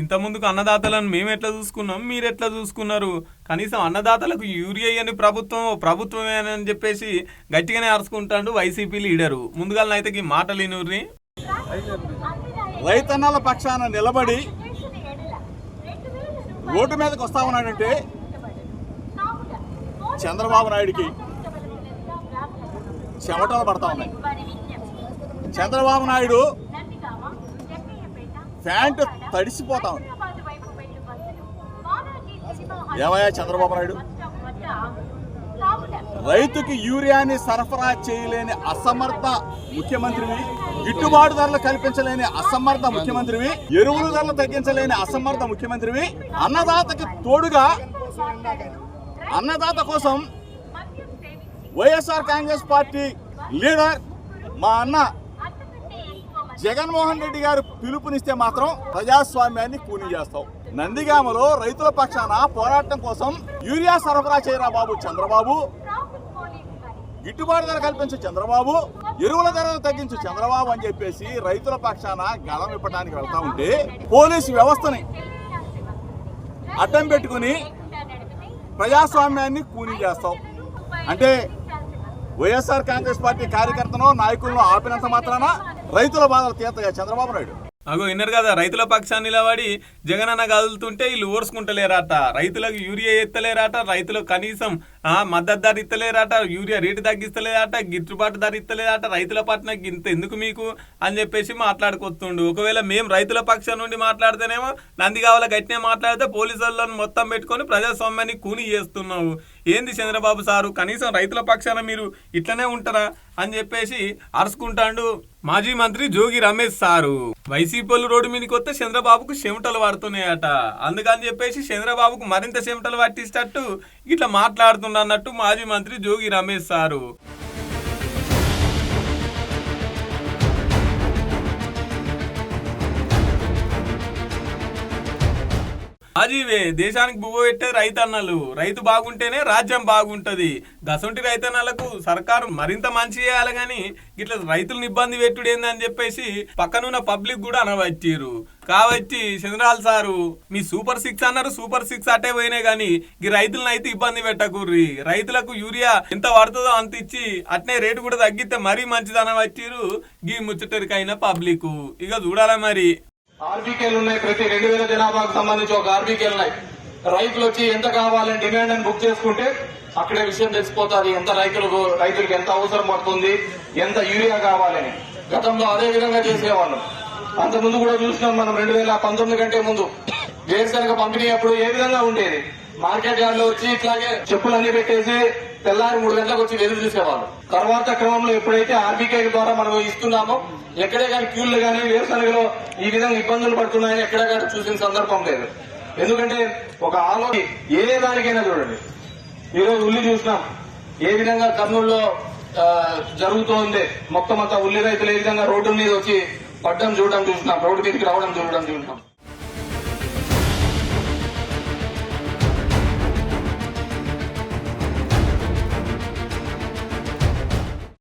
ఇంత ముందుకు అన్నదాతలను మేము ఎట్లా చూసుకున్నాం? మీరు ఎట్లా చూసుకున్నారు? కనీసం అన్నదాతలకు యూరియా అని ప్రభుత్వం ప్రభుత్వమేనని చెప్పేసి గట్టిగానే అరుచుకుంటాడు వైసీపీ లీడరు. ముందుగా అయితే ఈ మాటలేనూరిని రైతన్నాల పక్షాన నిలబడి రోడ్డు మీదకి వస్తా ఉన్నాడంటే చంద్రబాబు నాయుడికి చెమటలు పడతా ఉన్నాయి. చంద్రబాబు నాయుడు ప్యాంటు తడిసిపోతా ఉంది. ఏమయ్యా చంద్రబాబు నాయుడు? రైతుకి యూరియాని సరఫరా చేయలేని అసమర్థ ముఖ్యమంత్రివి గిట్టుబాటు ధరలు కల్పించలేని అసమర్థ ముఖ్యమంత్రివి ఎరువుల ధరలు తగ్గించలేని అసమర్థ ముఖ్యమంత్రివి అన్నదాతకి తోడుగా అన్నదాత కోసం వైఎస్ఆర్ కాంగ్రెస్ పార్టీ లీడర్ మా అన్న జగన్మోహన్ రెడ్డి గారు పిలుపునిస్తే మాత్రం ప్రజాస్వామ్యాన్ని కూని చేస్తాం. నందిగామలో రైతుల పక్షాన పోరాటం కోసం యూరియా సరఫరా చేయరా బాబు చంద్రబాబు. గిట్టుబాటు ధర కల్పించు చంద్రబాబు. ఎరువుల ధరలు తగ్గించు చంద్రబాబు అని చెప్పేసి రైతుల పక్షాన గళం ఇవ్వడానికి వెళ్తా ఉంటే పోలీసు వ్యవస్థని అడ్డం పెట్టుకుని ప్రజాస్వామ్యాన్ని కూని చేస్తాం. అంటే వైఎస్ఆర్ కాంగ్రెస్ పార్టీ కార్యకర్తను నాయకులను ఆపినంత మాత్రాన రైతుల బాధలు తీర్తగా చంద్రబాబు నాయుడు? అగో విన్నారు కదా రైతుల పక్షాన్ని నిలబడి జగనన్న కదులుతుంటే వీళ్ళు ఓర్చుకుంటలేరాట రైతులకు యూరియా ఎత్తలేరాట రైతులకు కనీసం మద్దతు ధర ఇస్తలేరట యూరియా రేటు తగ్గిస్తలేదట గిట్టుబాటు ధర ఇస్తలేదట రైతుల పట్ల ఇంత ఎందుకు మీకు అని చెప్పేసి మాట్లాడుకొస్తుండు. ఒకవేళ మేము రైతుల పక్షం నుండి మాట్లాడితేనేమో నందిగావల గట్టినే మాట్లాడితే పోలీసులను మొత్తం పెట్టుకొని ప్రజాస్వామ్యాన్ని కూని చేస్తున్నావు. ఏంది చంద్రబాబు సారు కనీసం రైతుల పక్షాన మీరు ఇట్లనే ఉంటారా అని చెప్పేసి అరుచుకుంటాండు మాజీ మంత్రి Jogi Ramesh sir. YCP road మీదకి వస్తే చంద్రబాబుకు చెమటలు పడుతున్నాయట అందుకని చెప్పేసి చంద్రబాబుకు మరింత చెమటలు పట్టిస్తట్టు ఇట్లా మాట్లాడుతున్నారు. అన్నట్టు మాజీ మంత్రి జోగి రమేష్ సారు. అజీవే దేశానికి బువ్వ పెట్టే రైతన్నలు. రైతు బాగుంటేనే రాజ్యం బాగుంటది. గసంటి రైతన్నలకు సర్కారు మరింత మంచి చేయాలి గాని ఇట్లా రైతులను ఇబ్బంది పెట్టుడు ఏందని చెప్పేసి పక్కనున్న పబ్లిక్ కూడా అనవచ్చారు కాబట్టి చంద్రాల్ సారు మీ సూపర్ సిక్స్ అన్నారు సూపర్ సిక్స్ అట్టే పోయినాయి కానీ ఈ రైతులను అయితే ఇబ్బంది పెట్టకూర్రి. రైతులకు యూరియా ఎంత పడుతుందో అంత ఇచ్చి అట్నే రేటు కూడా తగ్గితే మరీ మంచిది అనవచ్చారు గీ ముచ్చటరికైన పబ్లిక్. ఇక చూడాలా మరి. ఆర్బీకేలు ఉన్నాయి ప్రతి రెండు వేల జనాభాకు సంబంధించి ఒక ఆర్బీకేలు ఉన్నాయి రైతులు వచ్చి ఎంత కావాలని డిమాండ్ అని బుక్ చేసుకుంటే అక్కడే విషయం తెలిసిపోతుంది. ఎంత రైతులకు రైతులకు ఎంత అవసరం పడుతుంది ఎంత యూరియా కావాలని. గతంలో అదే విధంగా చేసేవాళ్ళం. అంతకుముందు ముందు కూడా చూసినాం మనం రెండు వేల పంతొమ్మిది కంటే ముందు. వేరుశనగ పంపిణీ అప్పుడు ఏ విధంగా ఉండేది? మార్కెట్ యార్డ్లో వచ్చి ఇట్లాగే చెప్పులన్నీ పెట్టేసి తెల్లారి మూడు గంటలకు వచ్చి ఎదురు చూసేవాళ్ళు. తర్వాత క్రమంలో ఎప్పుడైతే ఆర్బీకే ద్వారా మనం ఇస్తున్నామో ఎక్కడే కానీ క్యూలు కానీ వేరుశనగలో ఈ విధంగా ఇబ్బందులు పడుతున్నాయని ఎక్కడే కానీ చూసిన సందర్భం లేదు. ఎందుకంటే ఒక ఆలోచన ఏ దానికైనా చూడండి. ఈరోజు ఉల్లి చూసినాం. ఏ విధంగా కర్నూలులో జరుగుతోంది మొత్తం అంతా ఉల్లి రైతులు ఏ విధంగా రోడ్డు మీద వచ్చి పడ్డం చూడడం చూసినాం. రోడ్డు మీదకి రావడం చూడడం చూసినాం.